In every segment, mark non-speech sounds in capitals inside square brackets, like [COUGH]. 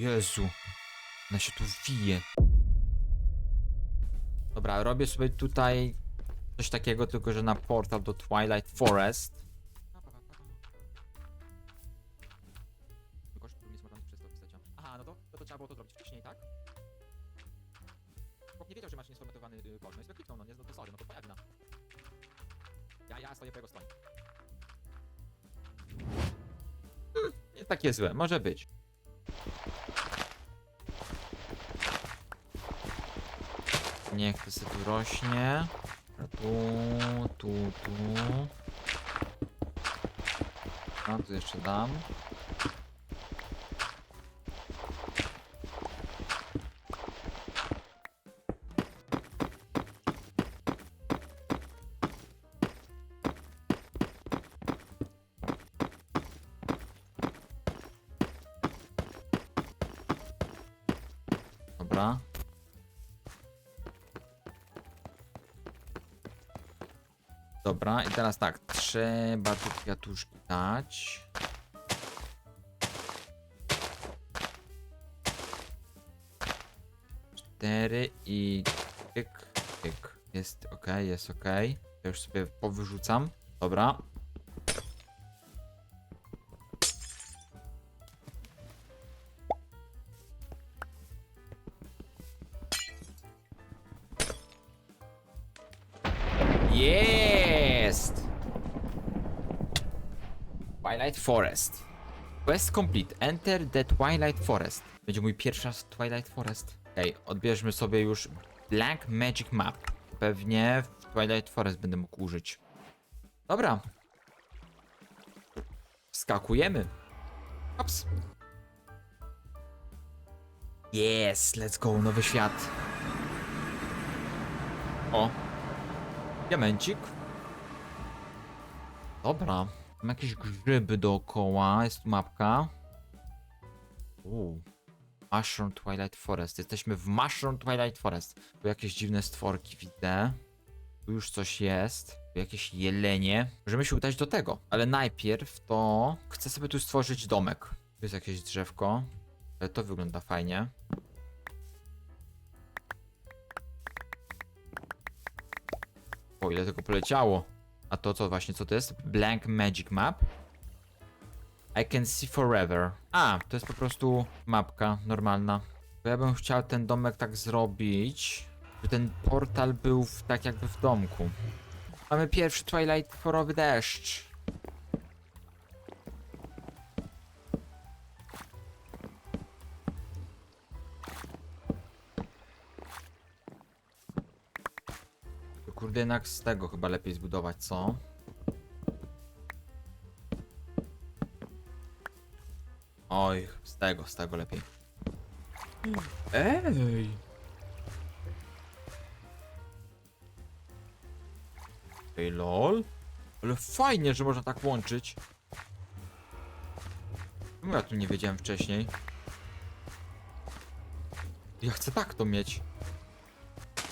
Jezu. Ona się tu wije. Dobra, robię sobie tutaj coś takiego, tylko że na portal do Twilight Forest. Aha, no to, to, to trzeba było to zrobić wcześniej, tak? Chłop nie wiedział, że masz niesformatowany y, kod, no i kliknął, no nie, no to sorry, no to twoja wina. Ja, ja stoję po jego stronie. Hmm, nie takie złe, może być. Niech to sobie tu rośnie. Tu, tu, tu. A tu jeszcze dam. Teraz tak, trzeba tu kwiatuszki dać. Cztery i tyk, tyk. Jest ok, jest ok. Ja już sobie powyrzucam. Dobra. Forest. Quest complete. Enter the Twilight Forest. Będzie mój pierwszy raz w Twilight Forest. Ej, odbierzmy sobie już Black Magic Map. Pewnie w Twilight Forest będę mógł użyć. Dobra. Skakujemy. Ops. Yes, let's go, nowy świat. O, Diamencik. Dobra. Mam jakieś grzyby dookoła. Jest tu mapka. Uuu. Mushroom Twilight Forest. Jesteśmy w Mushroom Twilight Forest. Tu jakieś dziwne stworki widzę. Tu już coś jest. Tu jakieś jelenie. Możemy się udać do tego. Ale najpierw to... Chcę sobie tu stworzyć domek. Tu jest jakieś drzewko. Ale to wygląda fajnie. O, ile tego poleciało. A to co właśnie, co to jest? Blank Magic Map. I can see forever. A, to jest po prostu mapka normalna. Bo ja bym chciał ten domek tak zrobić, by ten portal był w, tak jakby w domku. Mamy pierwszy Twilight Forowy deszcz. Kurde, jednak z tego chyba lepiej zbudować, co? Oj, z tego, z tego lepiej. Ej! Ej, lol? Ale fajnie, że można tak łączyć. Czemu ja tu nie wiedziałem wcześniej? Ja chcę tak to mieć.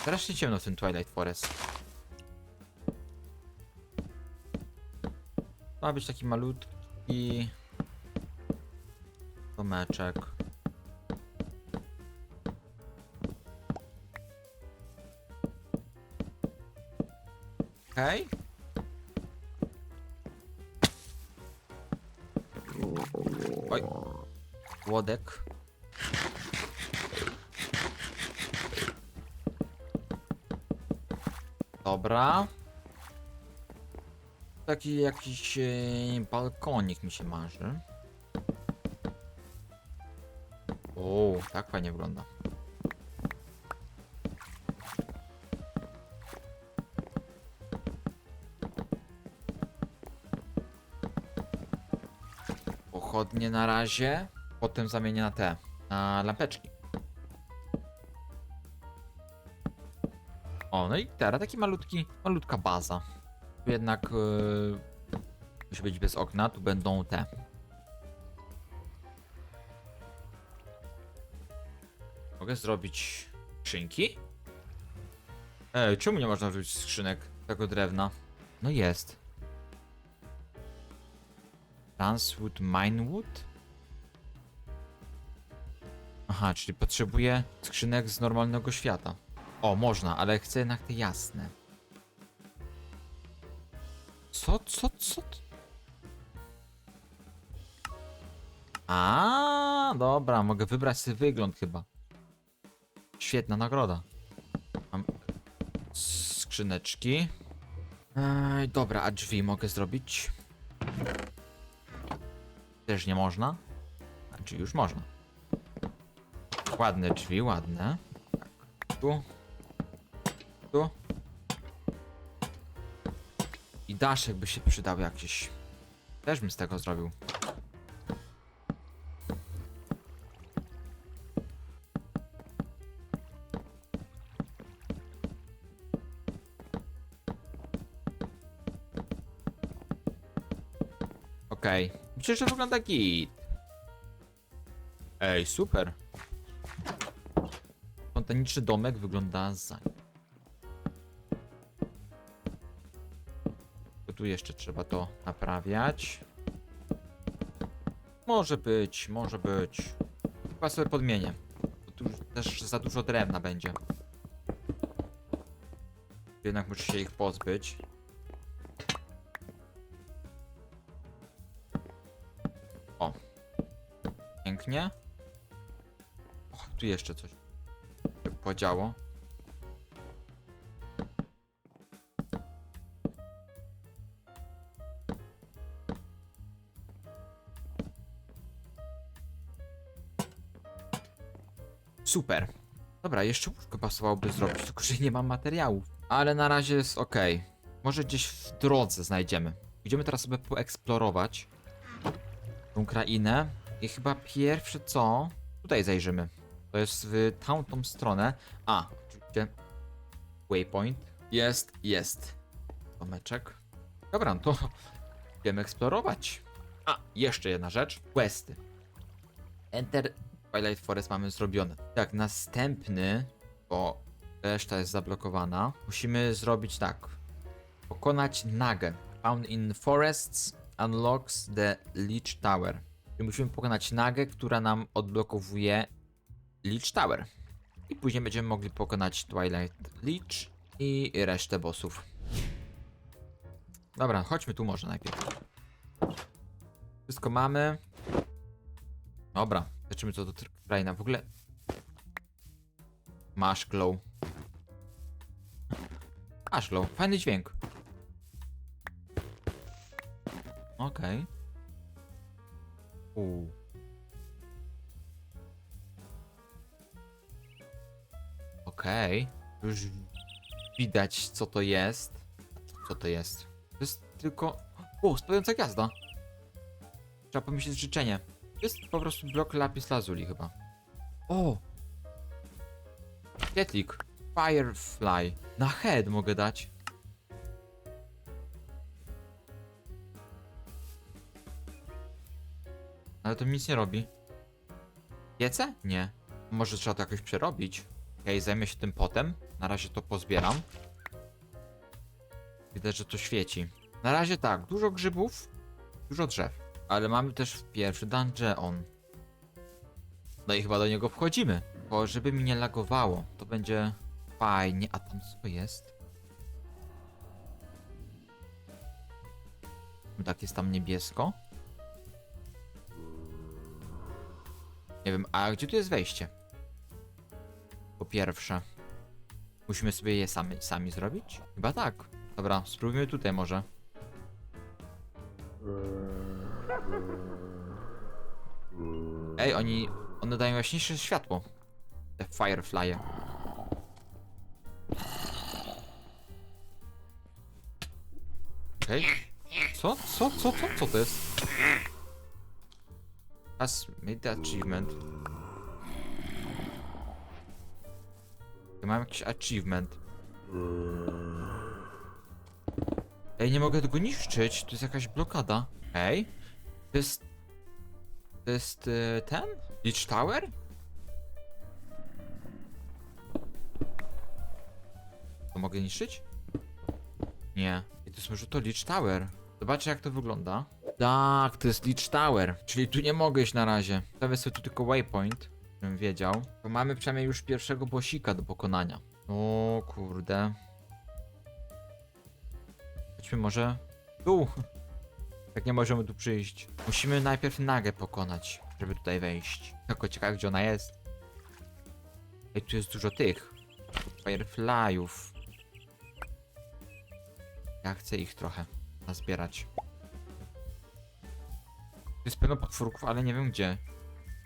Strasznie ciemno w tym Twilight Forest. Ma być taki malutki domeczek. Okej. Oj. Łodek. Dobra. Taki jakiś e, balkonik mi się marzy. O, tak fajnie wygląda. Pochodnie na razie, potem zamienię na te, na lampeczki. O, no i teraz taki malutki, malutka baza. Jednak yy, musi być bez okna, tu będą te. Mogę zrobić skrzynki? Ej, czemu nie można zrobić skrzynek tego drewna? No jest. Transwood Minewood? Aha, czyli potrzebuję skrzynek z normalnego świata. O, można, ale chcę jednak te jasne. Co, co, co? A, dobra, mogę wybrać sobie wygląd chyba. Świetna nagroda. Mam skrzyneczki. Ej, dobra, a drzwi mogę zrobić? Też nie można? A drzwi już można. Ładne drzwi, ładne. Tu. Tu. I daszek by się przydał jakiś. Też bym z tego zrobił. Okej. Myślę, że wygląda git. Ej, super. Spontaniczny domek wygląda za. Tu jeszcze trzeba to naprawiać. Może być, może być. Chyba sobie podmienię. Bo tu też za dużo drewna będzie. Jednak muszę się ich pozbyć. O. Pięknie. O, tu jeszcze coś się podziało. Super. Dobra, jeszcze łóżko pasowałoby zrobić, tylko że nie mam materiałów. Ale na razie jest ok. Może gdzieś w drodze znajdziemy. Idziemy teraz sobie poeksplorować tą krainę. I chyba pierwsze co... Tutaj zajrzymy. To jest w tamtą stronę. A, oczywiście. Waypoint. Jest, jest. Domeczek. Dobra, no to idziemy eksplorować. A, jeszcze jedna rzecz. Questy. Enter Twilight Forest mamy zrobione. Tak, następny, bo reszta jest zablokowana. Musimy zrobić tak. Pokonać nagę. Found in forests unlocks the Leech Tower. Czyli musimy pokonać nagę, która nam odblokowuje Leech Tower. I później będziemy mogli pokonać Twilight Leech i resztę bossów. Dobra, chodźmy tu może najpierw. Wszystko mamy. Dobra, zobaczymy co do kraina. W ogóle... Masz glow. Masz glow. Fajny dźwięk. Okej. Okay. Okej. Już widać co to jest. Co to jest? To jest tylko... O, spadająca gwiazda. Trzeba pomyśleć życzenie. Jest po prostu blok lapis lazuli chyba. O! Kietlik. Firefly. Na head mogę dać. Ale to mi nic nie robi. Piece? Nie. Może trzeba to jakoś przerobić. Okej, zajmę się tym potem. Na razie to pozbieram. Widać, że to świeci. Na razie tak, dużo grzybów, dużo drzew. Ale mamy też pierwszy dungeon. No i chyba do niego wchodzimy. Bo żeby mi nie lagowało, to będzie fajnie. A tam co jest? Tak jest tam niebiesko. Nie wiem, a gdzie tu jest wejście? Po pierwsze. Musimy sobie je sami, sami zrobić? Chyba tak. Dobra, spróbujmy tutaj może. Ej, oni... One dają jaśniejsze światło. Te firefly'e. Okej. Co? Co? Co? Co? Co to jest? Has made the achievement. Ja mam jakiś achievement. Ej, nie mogę tego niszczyć. To jest jakaś blokada. Ej. To jest... To jest y, ten? Leech Tower? To mogę niszczyć? Nie. I to jest może to Leech Tower. Zobaczcie jak to wygląda. Tak, to jest Leech Tower. Czyli tu nie mogę iść na razie. Stawię sobie tu tylko waypoint. żebym wiedział. To mamy przynajmniej już pierwszego bosika do pokonania. O kurde. Chodźmy może tu. Tak nie możemy tu przyjść. Musimy najpierw nagę pokonać, żeby tutaj wejść. Tylko ciekawe gdzie ona jest. Ej, tu jest dużo tych. Fireflyów. Ja chcę ich trochę nazbierać. Tu jest pełno potworków, ale nie wiem gdzie.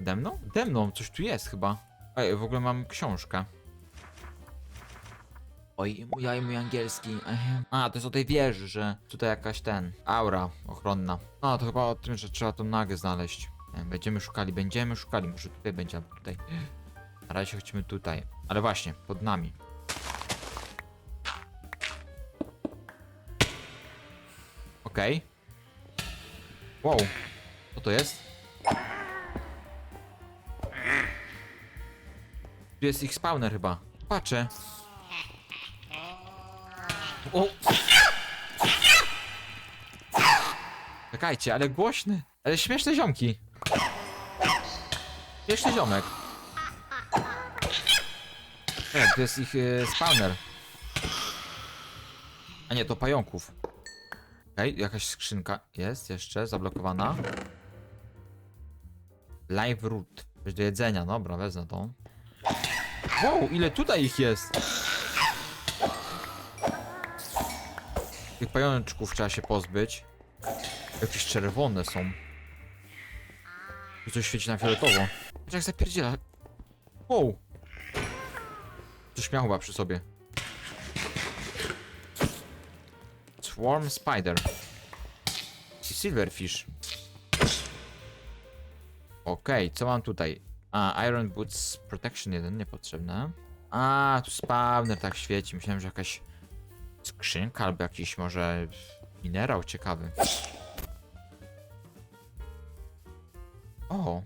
Ode mną? Ode mną, coś tu jest chyba. Ej, w ogóle mam książkę. Oj, mój, oj, mój angielski. A, to jest o tej wieży, że tutaj jakaś ten, aura ochronna. A, to chyba o tym, że trzeba tą nagę znaleźć. Nie, Będziemy szukali, będziemy szukali. Może tutaj będzie, albo tutaj. Na razie chodźmy tutaj. Ale właśnie, pod nami. Okej. Wow. Co to jest? Tu jest ich spawner chyba. Patrzę. O! Czekajcie, ale głośny. Ale śmieszne ziomki. Śmieszny ziomek. Nie, to jest ich e, spawner. A nie, to pająków. Okej, jakaś skrzynka jest jeszcze zablokowana. Live root. Coś do jedzenia, dobra, wezmę to. Wow, ile tutaj ich jest! Tych pajączków trzeba się pozbyć. Jakieś czerwone są. Tu coś świeci na fioletowo. Jak zapierdziela. Wow! Coś miał chyba przy sobie. Swarm Spider. I Silverfish. Okej, co mam tutaj? A, Iron Boots Protection 1 niepotrzebne. A, tu spawner tak świeci. Myślałem, że jakaś skrzynka albo jakiś może minerał ciekawy. O!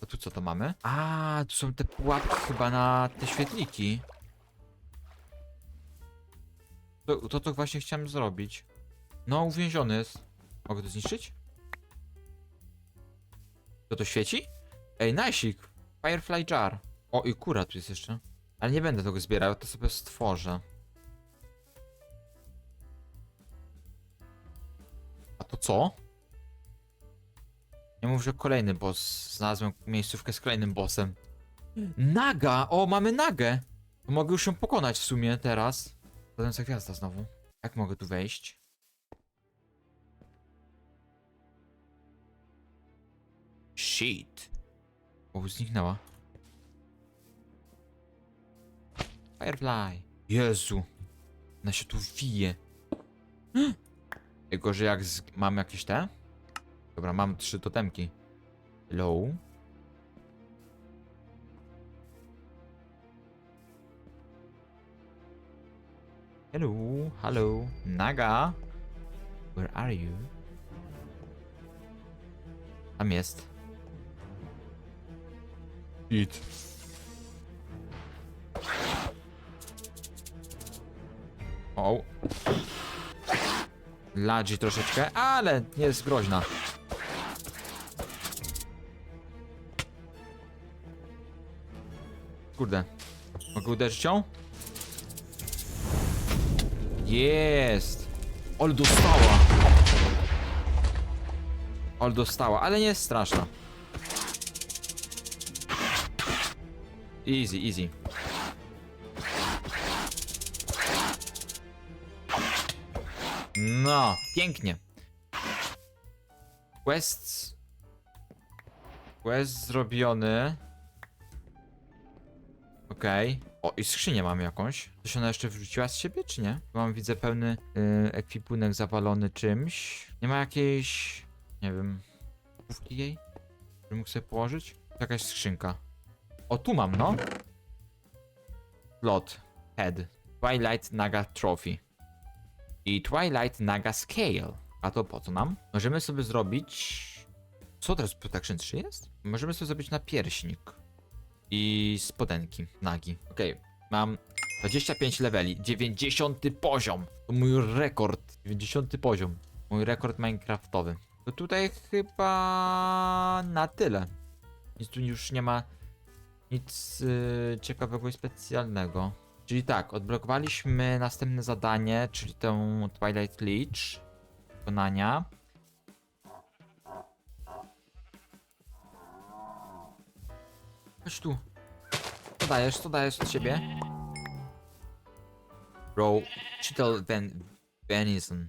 To tu co to mamy? A, tu są te pułapki chyba na te świetliki. To, to, to właśnie chciałem zrobić. No, uwięziony jest. Mogę to zniszczyć? To to świeci? Ej, najsik! Firefly jar. O, i kura tu jest jeszcze. Ale nie będę tego zbierał, to sobie stworzę. To co? Nie mów, że kolejny boss. Znalazłem miejscówkę z kolejnym bossem. Naga! O, mamy nagę! To mogę już ją pokonać w sumie teraz. Ladąca gwiazda znowu. Jak mogę tu wejść? Shit. O, zniknęła. Firefly. Jezu. Ona się tu wije. Tylko, że jak z... mam jakieś te? Dobra, mam trzy totemki. Hello? Hello, hello, Naga. Where are you? Tam jest. It. O. Ladzi troszeczkę, ale nie jest groźna. Kurde. Mogę uderzyć ją? Jest! Ol dostała! Ol dostała, ale nie jest straszna. Easy, easy. No, pięknie. Quest... Quest zrobiony. Okej. O, i skrzynię mam jakąś. Coś ona jeszcze wrzuciła z siebie, czy nie? Mam, widzę, pełny y, ekwipunek zawalony czymś. Nie ma jakiejś... Nie wiem... Główki jej? Żebym mógł sobie położyć? Jakaś skrzynka. O, tu mam, no. Lot. Head. Twilight Naga Trophy. I Twilight Naga Scale. A to po co nam? Możemy sobie zrobić... Co teraz Protection 3 jest? Możemy sobie zrobić na pierśnik. I spodenki nagi. Okej, mam 25 leveli, 90 poziom. To mój rekord. 90 poziom. Mój rekord minecraftowy. To tutaj chyba na tyle. Nic tu już nie ma Nic y, ciekawego i specjalnego. Czyli tak, odblokowaliśmy następne zadanie, czyli tę Twilight Leech. Wykonania. Chodź tu. Co dajesz? Co dajesz od siebie? Bro, czytal Ven Venison.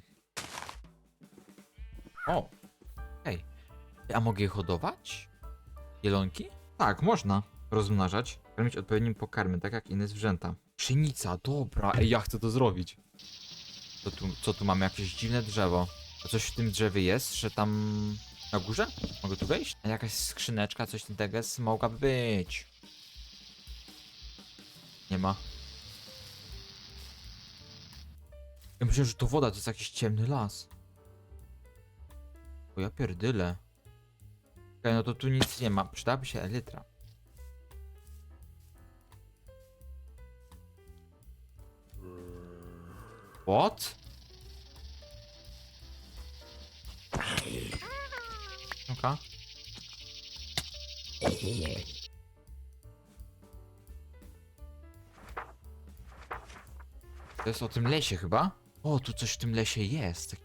O, hej. A mogę hodować? Jelonki? Tak, można. Rozmnażać. Karmić odpowiednim pokarmem, tak jak inne zwierzęta. Pszenica, dobra, ej, ja chcę to zrobić. Co tu, co tu mamy? Jakieś dziwne drzewo. A coś w tym drzewie jest, że tam... Na górze? Mogę tu wejść? A jakaś skrzyneczka, coś tego mogłaby być. Nie ma. Ja myślę, że to woda, to jest jakiś ciemny las. O ja pierdyle. Okej, no to tu nic nie ma. Przydałaby się elytra. What? Oka. To jest o tym lesie chyba? O, tu coś w tym lesie jest.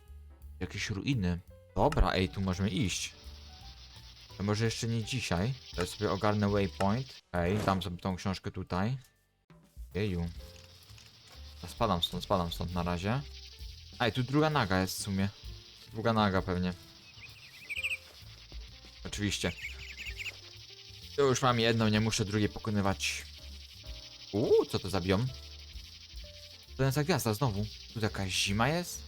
Jakieś ruiny. Dobra, ej, tu możemy iść. To może jeszcze nie dzisiaj. To sobie ogarnę waypoint. Ej, dam sobie tą książkę tutaj. Jeju. Spadam stąd, spadam stąd na razie. Ej, tu druga naga jest w sumie. Druga naga pewnie. Oczywiście. To już mam jedną, nie muszę drugiej pokonywać. Uuu, co to za biom? To jest gwiazda znowu. Tu jakaś zima jest?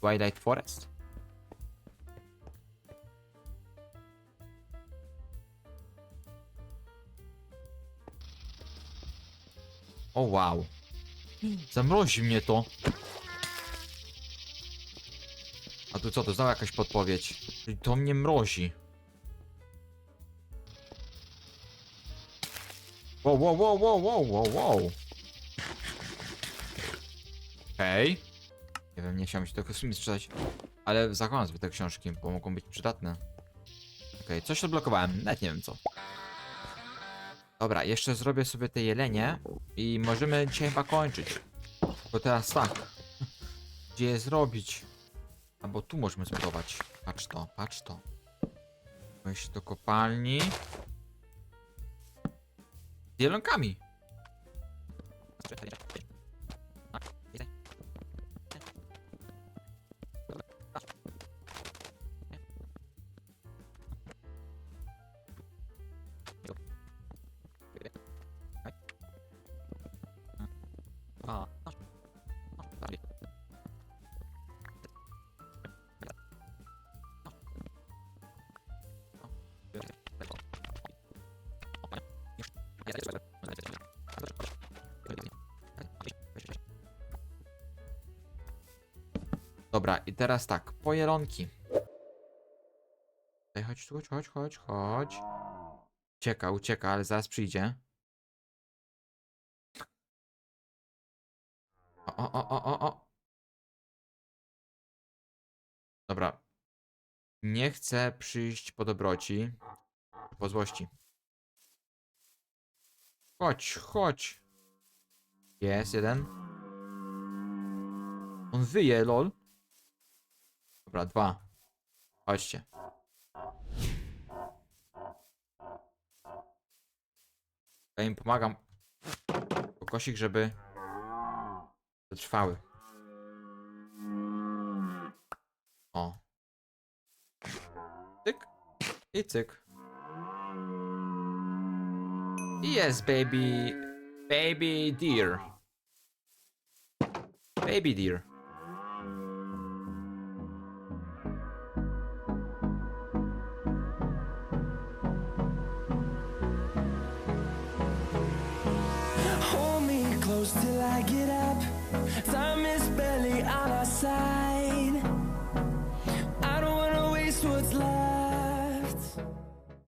Twilight Forest? O wow. Zamrozi mnie to. A tu co, to znowu jakaś podpowiedź. Czyli to mnie mrozi. Wow, wow, wow, wow, wow, wow, wow. Okej. Nie wiem, nie chciałem się tego sumie sprzedać, ale zakładam sobie te książki, bo mogą być przydatne. Okej, coś odblokowałem, nawet nie wiem co. Dobra, jeszcze zrobię sobie te jelenie i możemy dzisiaj chyba kończyć. Bo teraz tak. [LAUGHS] Gdzie je zrobić? Albo tu możemy zbudować. Patrz to, patrz to. Wejść do kopalni. Z jelonkami. Dobra, i teraz tak, pojelonki. Ej, chodź chodź, chodź, chodź, chodź. Ucieka, ucieka, ale zaraz przyjdzie. O, o, o, o, o, o. Dobra. Nie chcę przyjść po dobroci. Po złości. Chodź, chodź. Jest jeden. On wyje, lol. Dobra, dwa. Chodźcie. Ja im pomagam. Kokosik, żeby przetrwały. O. Cyk. I cyk. Yes, baby. Baby deer. Baby deer.